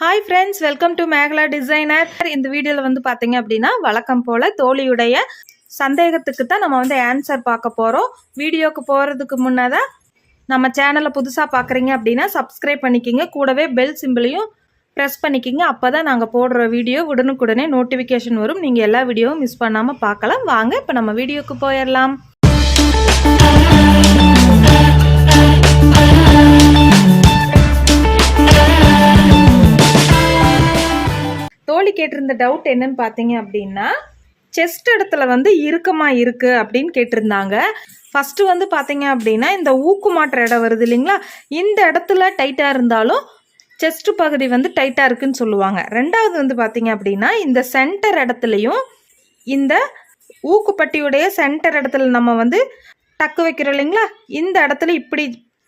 Hi friends welcome to Megala designer இந்த வீடியோவில் வந்து பார்த்தீங்க அப்படின்னா வழக்கம் போல் தோழியுடைய சந்தேகத்துக்கு தான் நம்ம வந்து ஆன்சர் பார்க்க போகிறோம் வீடியோக்கு போகிறதுக்கு முன்னதான் நம்ம சேனலை புதுசாக பார்க்குறீங்க அப்படின்னா சப்ஸ்கிரைப் பண்ணிக்கிங்க. கூடவே பெல் சிம்பிளையும் ப்ரெஸ் பண்ணிக்கிங்க. அப்போ தான் நாங்கள் போடுற வீடியோ உடனுக்குடனே நோட்டிஃபிகேஷன் வரும். நீங்கள் எல்லா வீடியோவும் மிஸ் பண்ணாமல் பார்க்கலாம். வாங்க இப்போ நம்ம வீடியோக்கு போயிடலாம். தோழி கேட்டிருந்த டவுட் என்னன்னு பார்த்தீங்க அப்படின்னா செஸ்ட் இடத்துல வந்து இறுக்கமாக இருக்குது அப்படின்னு கேட்டிருந்தாங்க. ஃபஸ்ட்டு வந்து பார்த்தீங்க அப்படின்னா இந்த ஊக்கு மாற்ற இடம் வருது இல்லைங்களா? இந்த இடத்துல டைட்டாக இருந்தாலும் செஸ்ட் பகுதி வந்து டைட்டாக இருக்குன்னு சொல்லுவாங்க. ரெண்டாவது வந்து பார்த்தீங்க அப்படின்னா இந்த சென்டர் இடத்துலையும் இந்த ஊக்குப்பட்டியுடைய சென்டர் இடத்துல நம்ம வந்து டக்கு வைக்கிறோம் இல்லைங்களா? இந்த இடத்துல இப்படி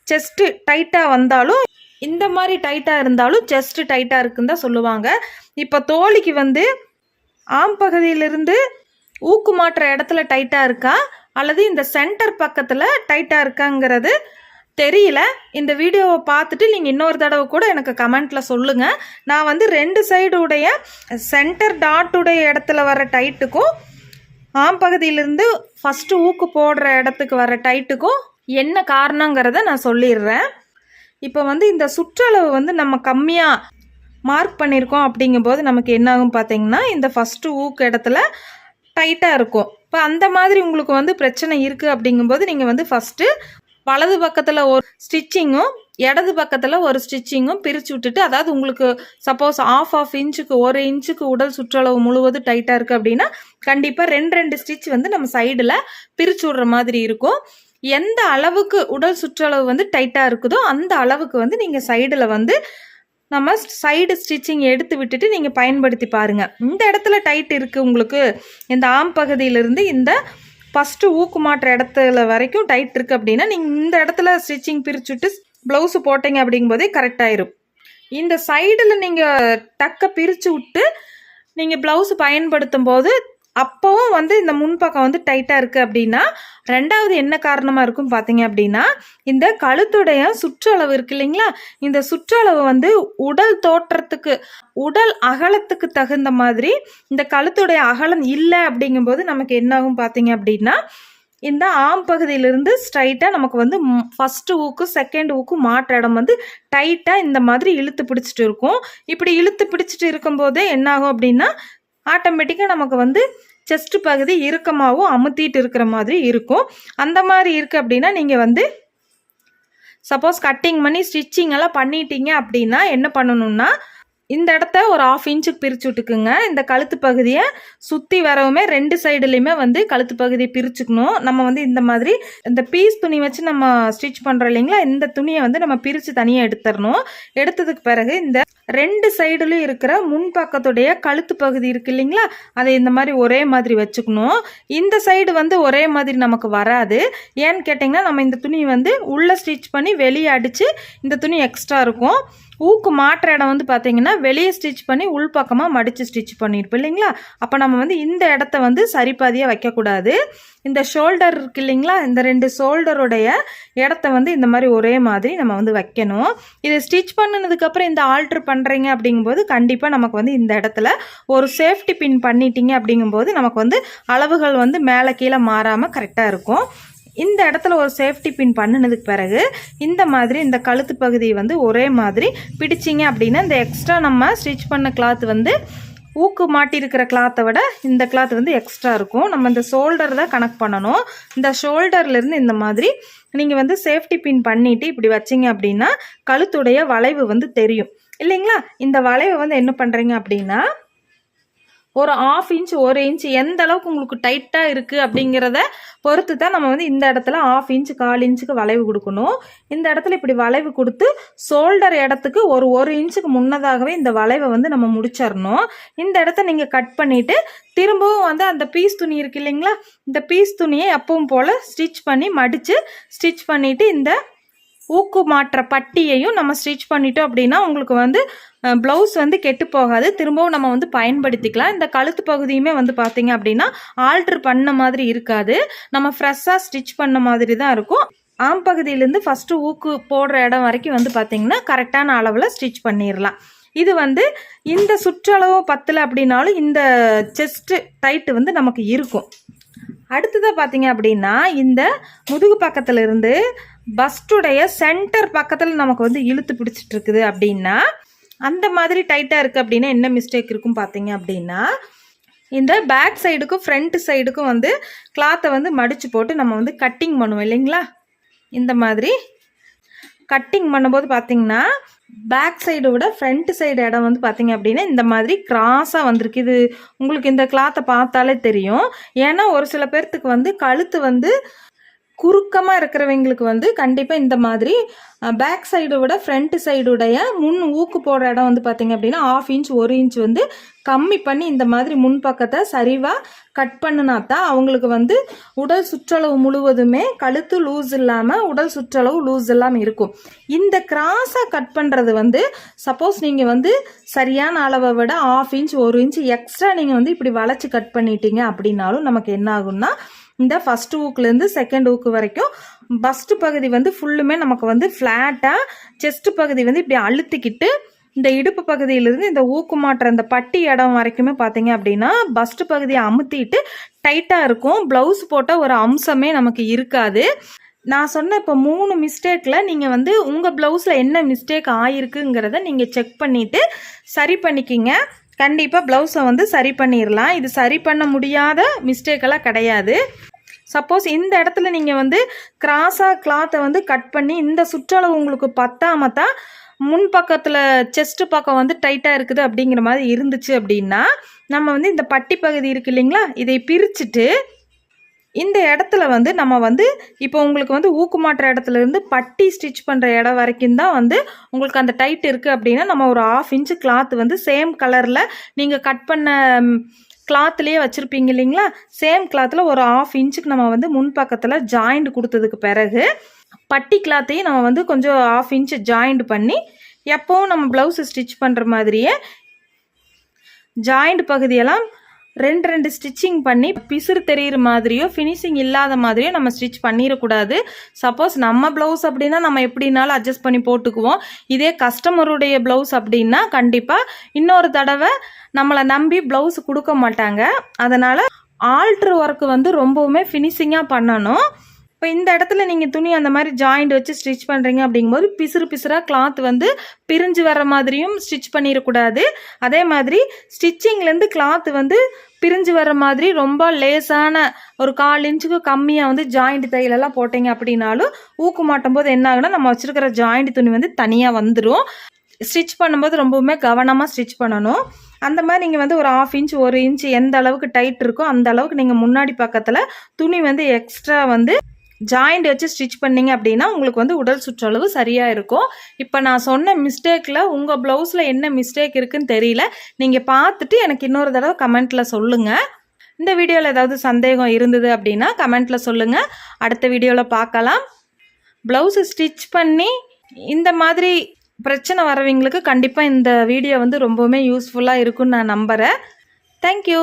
செஸ்ட்டு டைட்டாக வந்தாலும் இந்த மாதிரி டைட்டாக இருந்தாலும் செஸ்ட்டு டைட்டாக இருக்குன்னு தான் சொல்லுவாங்க. இப்போ தோழிக்கு வந்து ஆம் பகுதியிலிருந்து ஊக்கு மாற்ற இடத்துல டைட்டாக இருக்கா? அல்லது இந்த சென்டர் பக்கத்தில் டைட்டாக இருக்காங்கிறது தெரியல. இந்த வீடியோவை பார்த்துட்டு நீங்கள் இன்னொரு தடவை கூட எனக்கு கமெண்ட்டில் சொல்லுங்கள் நான் வந்து ரெண்டு சைடுடைய சென்டர் டாட்டுடைய இடத்துல வர டைட்டுக்கும் ஆம் பகுதியிலிருந்து ஃபஸ்ட்டு ஊக்கு போடுற இடத்துக்கு வர டைட்டுக்கும் என்ன காரணங்கிறத நான் சொல்லிடுறேன். இப்போ வந்து இந்த சுற்றளவு வந்து நம்ம கம்மியாக மார்க் பண்ணியிருக்கோம் அப்படிங்கும்போது நமக்கு என்ன ஆகும் பார்த்தீங்கன்னா இந்த ஃபஸ்ட்டு ஊக்கு இடத்துல டைட்டாக இருக்கும். இப்போ அந்த மாதிரி உங்களுக்கு வந்து பிரச்சனை இருக்குது அப்படிங்கும்போது நீங்கள் வந்து ஃபஸ்ட்டு வலது பக்கத்தில் ஒரு ஸ்டிச்சிங்கும் இடது பக்கத்தில் ஒரு ஸ்டிச்சிங்கும் பிரித்து விட்டுட்டு அதாவது உங்களுக்கு சப்போஸ் ஆஃப் ஆஃப் இன்ச்சுக்கு ஒரு இன்ச்சுக்கு உடல் சுற்றளவு முழுவதும் டைட்டாக இருக்குது அப்படின்னா கண்டிப்பாக ரெண்டு ரெண்டு ஸ்டிச் வந்து நம்ம சைடில் பிரித்து விடுற மாதிரி இருக்கும். எந்த அளவுக்கு உடல் சுற்றளவு வந்து டைட்டாக இருக்குதோ அந்த அளவுக்கு வந்து நீங்கள் சைடில் வந்து நம்ம சைடு ஸ்டிச்சிங் எடுத்து விட்டுட்டு நீங்கள் பயன்படுத்தி பாருங்கள் இந்த இடத்துல டைட் இருக்குது உங்களுக்கு. இந்த ஆம் பகுதியிலிருந்து இந்த ஃபஸ்ட்டு ஊக்கு மாற்ற இடத்துல வரைக்கும் டைட் இருக்குது அப்படின்னா நீங்கள் இந்த இடத்துல ஸ்டிச்சிங் பிரிச்சுட்டு ப்ளவுஸு போட்டீங்க அப்படிங்கும்போதே கரெக்டாயிரும் இந்த சைடில் நீங்கள் டக்கை பிரித்து விட்டு நீங்கள் ப்ளவுஸ் பயன்படுத்தும் போது அப்போவும் வந்து இந்த முன்பக்கம் வந்து டைட்டாக இருக்குது அப்படின்னா ரெண்டாவது என்ன காரணமாக இருக்கும் பார்த்தீங்க அப்படின்னா இந்த கழுத்துடைய சுற்றளவு இருக்கு இல்லைங்களா? இந்த சுற்றளவு வந்து உடல் தோற்றத்துக்கு உடல் அகலத்துக்கு தகுந்த மாதிரி இந்த கழுத்துடைய அகலம் இல்லை அப்படிங்கும்போது நமக்கு என்னாகும் பார்த்தீங்க அப்படின்னா இந்த ஆம் பகுதியிலிருந்து ஸ்ட்ரைட்டாக நமக்கு வந்து ஃபஸ்ட்டு ஊக்கு செகண்ட் ஊக்கு மாற்ற இடம் வந்து டைட்டாக இந்த மாதிரி இழுத்து பிடிச்சிட்டு இருக்கும். இப்படி இழுத்து பிடிச்சிட்டு இருக்கும்போதே என்னாகும் அப்படின்னா ஆட்டோமேட்டிக்காக நமக்கு வந்து செஸ்ட் பகுதி இறுக்கமாகவும் அமுத்திட்டு இருக்கிற மாதிரி இருக்கும். அந்த மாதிரி இருக்குது அப்படின்னா நீங்கள் வந்து சப்போஸ் கட்டிங் பண்ணி ஸ்டிச்சிங் எல்லாம் பண்ணிட்டீங்க அப்படின்னா என்ன பண்ணணும்னா இந்த இடத்த ஒரு ஆஃப் இன்ச்சுக்கு பிரித்து விட்டுக்குங்க. இந்த கழுத்து பகுதியை சுற்றி வரவுமே ரெண்டு சைடுலையுமே வந்து கழுத்து பகுதியை பிரிச்சுக்கணும். நம்ம வந்து இந்த மாதிரி இந்த பீஸ் துணி வச்சு நம்ம ஸ்டிச் பண்ணுறோம் இல்லைங்களா? இந்த துணியை வந்து நம்ம பிரித்து தனியாக எடுத்துடணும். எடுத்ததுக்கு பிறகு இந்த ரெண்டு சைடுலையும் இருக்கிற முன்பக்கத்துடைய கழுத்து பகுதி இருக்கு இல்லைங்களா? அதை இந்த மாதிரி ஒரே மாதிரி வச்சுக்கணும். இந்த சைடு வந்து ஒரே மாதிரி நமக்கு வராது. ஏன்னு கேட்டிங்கன்னா நம்ம இந்த துணி வந்து உள்ளே ஸ்டிச் பண்ணி வெளியே அடித்து இந்த துணி எக்ஸ்ட்ரா இருக்கும். ஊக்கு மாற்ற இடம் வந்து பார்த்தீங்கன்னா வெளியே ஸ்டிச் பண்ணி உள்பக்கமாக மடித்து ஸ்டிச் பண்ணியிருப்போம் இல்லைங்களா? அப்போ நம்ம வந்து இந்த இடத்த வந்து சரிபாதியாக வைக்கக்கூடாது. இந்த ஷோல்டர் இருக்கு இல்லைங்களா? இந்த ரெண்டு ஷோல்டருடைய இடத்த வந்து இந்த மாதிரி ஒரே மாதிரி நம்ம வந்து வைக்கணும். இதை ஸ்டிச் பண்ணினதுக்கப்புறம் இந்த ஆல்ட்ரு பண்ணுறீங்க அப்படிங்கும்போது கண்டிப்பாக நமக்கு வந்து இந்த இடத்துல ஒரு சேஃப்டி பின் பண்ணிட்டீங்க அப்படிங்கும்போது நமக்கு வந்து அளவுகள் வந்து மேலே கீழே மாறாமல் கரெக்டாக இருக்கும். இந்த இடத்துல ஒரு சேஃப்டி பின் பண்ணினதுக்கு பிறகு இந்த மாதிரி இந்த கழுத்து பகுதியை வந்து ஒரே மாதிரி பிடிச்சிங்க அப்படின்னா இந்த எக்ஸ்ட்ரா நம்ம ஸ்டிச் பண்ண கிளாத் வந்து ஊக்கு மாட்டியிருக்கிற கிளாத்தை விட இந்த கிளாத் வந்து எக்ஸ்ட்ரா இருக்கும். நம்ம இந்த ஷோல்டர் தான் கனெக்ட் பண்ணணும். இந்த ஷோல்டர்லேருந்து இந்த மாதிரி நீங்கள் வந்து சேஃப்டி பின் பண்ணிவிட்டு இப்படி வச்சிங்க அப்படின்னா கழுத்துடைய வளைவு வந்து தெரியும். இல்லைங்களா? இந்த வளைவை வந்து என்ன பண்ணுறீங்க அப்படின்னா ஒரு ஆஃப் இன்ச் ஒரு இன்ச் எந்த அளவுக்கு உங்களுக்கு டைட்டாக இருக்குது அப்படிங்கிறத பொறுத்து தான் நம்ம வந்து இந்த இடத்துல ஆஃப் இன்ச் கால் இன்ச்சுக்கு வளைவு கொடுக்கணும். இந்த இடத்துல இப்படி வளைவு கொடுத்து ஷோல்டர் இடத்துக்கு ஒரு ஒரு இன்ச்சுக்கு முன்னதாகவே இந்த வளைவை வந்து நம்ம முடிச்சிடணும். இந்த இடத்த நீங்கள் கட் பண்ணிவிட்டு திரும்பவும் வந்து அந்த பீஸ் துணி இருக்கு இல்லைங்களா? இந்த பீஸ் துணியை எப்பவும் போல் ஸ்டிச் பண்ணி மடித்து ஸ்டிச் பண்ணிவிட்டு இந்த ஊக்கு மாற்ற பட்டியையும் நம்ம ஸ்டிச் பண்ணிட்டோம் அப்படின்னா உங்களுக்கு வந்து ப்ளவுஸ் வந்து கெட்டு போகாது. திரும்பவும் நம்ம வந்து பயன்படுத்திக்கலாம். இந்த கழுத்து பகுதியுமே வந்து பார்த்தீங்க அப்படின்னா ஆல்ட்ரு பண்ண மாதிரி இருக்காது. நம்ம ஃப்ரெஷ்ஷாக ஸ்டிச் பண்ண மாதிரி தான் இருக்கும். ஆம் பகுதியிலேருந்து ஃபஸ்ட்டு ஊக்கு போடுற இடம் வரைக்கும் வந்து பார்த்தீங்கன்னா கரெக்டான அளவில் ஸ்டிச் பண்ணிடலாம் இது வந்து இந்த சுற்றளவு பத்தலை அப்படின்னாலும் இந்த செஸ்ட்டு டைட்டு வந்து நமக்கு இருக்கும். அடுத்ததாக பார்த்தீங்க அப்படின்னா இந்த முதுகு பக்கத்தில் இருந்து பஸ்டுடைய சென்டர் பக்கத்தில் நமக்கு வந்து இழுத்து பிடிச்சிட்டு இருக்குது அப்படின்னா அந்த மாதிரி டைட்டாக இருக்குது அப்படின்னா என்ன மிஸ்டேக் இருக்கும் பார்த்தீங்க அப்படின்னா இந்த பேக் சைடுக்கும் ஃப்ரண்ட் சைடுக்கும் வந்து கிளாத்தை வந்து மடித்து போட்டு நம்ம வந்து கட்டிங் பண்ணுவோம் இல்லைங்களா? இந்த மாதிரி கட்டிங் பண்ணும்போது பார்த்திங்கன்னா பேக் சைடை விட ஃப்ரண்ட் சைடு இடம் வந்து பார்த்தீங்க அப்படின்னா இந்த மாதிரி கிராஸாக வந்திருக்கு. இது உங்களுக்கு இந்த கிளாத்தை பார்த்தாலே தெரியும். ஏன்னா ஒரு சில பேர்த்துக்கு வந்து கழுத்து வந்து குறுக்கமாக இருக்கிறவங்களுக்கு வந்து கண்டிப்பாக இந்த மாதிரி பேக் சைடை விட ஃப்ரண்ட் சைடுடைய முன் ஊக்கு போடுற இடம் வந்து பார்த்தீங்க அப்படின்னா ஆஃப் இன்ச் ஒரு இன்ச் வந்து கம்மி பண்ணி இந்த மாதிரி முன் பக்கத்தை சரிவாக கட் பண்ணினா தான் அவங்களுக்கு வந்து உடல் சுற்றளவு முழுவதுமே கழுத்து லூஸ் இல்லாமல் உடல் சுற்றளவு லூஸ் இல்லாமல் இருக்கும். இந்த கிராஸாக கட் பண்ணுறது வந்து சப்போஸ் நீங்கள் வந்து சரியான அளவை விட ஆஃப் இன்ச் ஒரு இன்ச் எக்ஸ்ட்ரா நீங்கள் வந்து இப்படி வளைச்சி கட் பண்ணிட்டீங்க அப்படின்னாலும் நமக்கு என்ன ஆகும்னா இந்த ஃபஸ்ட் ஊக்குலேருந்து செகண்ட் ஊக்கு வரைக்கும் பஸ்ட் பகுதி வந்து ஃபுல்லுமே நமக்கு வந்து ஃப்ளாட்டாக செஸ்ட் பகுதி வந்து இப்படி அழுத்திக்கிட்டு இந்த இடுப்பு பகுதியிலிருந்து இந்த ஊக்கு மாட்டுற இந்த பட்டி இடம் வரைக்குமே பார்த்தீங்க அப்படின்னா பஸ்ட் பகுதியை அமுத்திட்டு டைட்டாக இருக்கும். ப்ளவுஸ் போட்டால் ஒரு அம்சமே நமக்கு இருக்காது. நான் சொன்ன இப்போ மூணு மிஸ்டேக்கில் நீங்கள் வந்து உங்கள் ப்ளவுஸில் என்ன மிஸ்டேக் ஆயிருக்குங்கிறத நீங்கள் செக் பண்ணிவிட்டு சரி பண்ணிக்கிங்க. கண்டிப்பாக ப்ளவுஸை வந்து சரி பண்ணிடலாம் இது சரி பண்ண முடியாத மிஸ்டேக்கெல்லாம் கிடையாது. சப்போஸ் இந்த இடத்துல நீங்கள் வந்து கிராஸாக கிளாத்தை வந்து கட் பண்ணி இந்த சுற்றளவு உங்களுக்கு பத்தாம தான் முன் பக்கத்தில் செஸ்ட்டு பக்கம் வந்து டைட்டாக இருக்குது அப்படிங்கிற மாதிரி இருந்துச்சு அப்படின்னா நம்ம வந்து இந்த பட்டி பகுதி இருக்கு இல்லைங்களா? இதை பிரிச்சுட்டு இந்த இடத்துல வந்து நம்ம வந்து இப்போ உங்களுக்கு வந்து ஊக்கு மாட்டுற இடத்துல இருந்து பட்டி ஸ்டிச் பண்ணுற இடம் வரைக்கும் தான் வந்து உங்களுக்கு அந்த டைட் இருக்குது அப்படின்னா நம்ம ஒரு ஆஃப் இன்ச்சு கிளாத் வந்து சேம் கலரில் நீங்கள் கட் பண்ண கிளாத்லேயே வச்சுருப்பீங்க இல்லைங்களா? சேம் கிளாத்தில் ஒரு ஆஃப் இன்ச்சுக்கு நம்ம வந்து முன் பக்கத்தில் ஜாயிண்ட் கொடுத்ததுக்கு பிறகு பட்டி கிளாத்தையும் நம்ம வந்து கொஞ்சம் ஆஃப் இன்ச்சு ஜாயிண்ட் பண்ணி எப்போவும் நம்ம ப்ளவுஸ் ஸ்டிச் பண்ணுற மாதிரியே ஜாயிண்ட் பகுதியெல்லாம் ரெண்டு ரெண்டு ஸ்டிச்சிங் பண்ணி பிசுறு தெரியிற மாதிரியோ ஃபினிஷிங் இல்லாத மாதிரியோ நம்ம ஸ்டிச் பண்ணிடக்கூடாது. சப்போஸ் நம்ம ப்ளவுஸ் அப்படின்னா நம்ம எப்படினாலும் அட்ஜஸ்ட் பண்ணி போட்டுக்குவோம். இதே கஸ்டமருடைய ப்ளவுஸ் அப்படின்னா கண்டிப்பாக இன்னொரு தடவை நம்மளை நம்பி ப்ளவுஸ் கொடுக்க மாட்டாங்க. அதனால் ஆல்ட்ரு ஒர்க்கு வந்து ரொம்பவுமே ஃபினிஷிங்காக பண்ணணும். இப்போ இந்த இடத்துல நீங்கள் துணி அந்த மாதிரி ஜாயிண்ட் வச்சு ஸ்டிச் பண்ணுறீங்க அப்படிங்கும்போது பிசுறு பிசுறாக கிளாத் வந்து பிரிஞ்சு வர மாதிரியும் ஸ்டிச் பண்ணிடக்கூடாது. அதே மாதிரி ஸ்டிச்சிங்லேருந்து கிளாத் வந்து பிரிஞ்சு வர மாதிரி ரொம்ப லேசான ஒரு கால் இன்ச்சுக்கு கம்மியாக வந்து ஜாயிண்ட் தையலெல்லாம் போட்டீங்க அப்படின்னாலும் ஊக்கு மாட்டும் போது என்ன ஆகுனா நம்ம வச்சுருக்கிற ஜாயிண்ட் துணி வந்து தனியாக வந்துடும் ஸ்டிச் பண்ணும்போது ரொம்பவுமே கவனமாக ஸ்டிச் பண்ணணும். அந்த மாதிரி நீங்கள் வந்து ஒரு ஆஃப் இன்ச் ஒரு இன்ச் எந்த அளவுக்கு டைட் இருக்கோ அந்த அளவுக்கு நீங்கள் முன்னாடி பக்கத்தில் துணி வந்து எக்ஸ்ட்ரா வந்து ஜாயிண்ட் வச்சு ஸ்டிச் பண்ணீங்க அப்படின்னா உங்களுக்கு வந்து உடல் சுற்றளவு சரியாக இருக்கும். இப்போ நான் சொன்ன மிஸ்டேக்கில் உங்கள் ப்ளவுஸில் என்ன மிஸ்டேக் இருக்குன்னு தெரியல. நீங்கள் பார்த்துட்டு எனக்கு இன்னொரு தடவை கமெண்ட்டில் சொல்லுங்கள் இந்த வீடியோவில் ஏதாவது சந்தேகம் இருந்தது அப்படின்னா கமெண்ட்டில் சொல்லுங்கள் அடுத்த வீடியோவில் பார்க்கலாம். ப்ளவுஸு ஸ்டிச் பண்ணி இந்த மாதிரி பிரச்சனை வரவங்களுக்கு கண்டிப்பாக இந்த வீடியோ வந்து ரொம்பவுமே யூஸ்ஃபுல்லாக இருக்குன்னு நான் நம்புகிறேன் தேங்க்யூ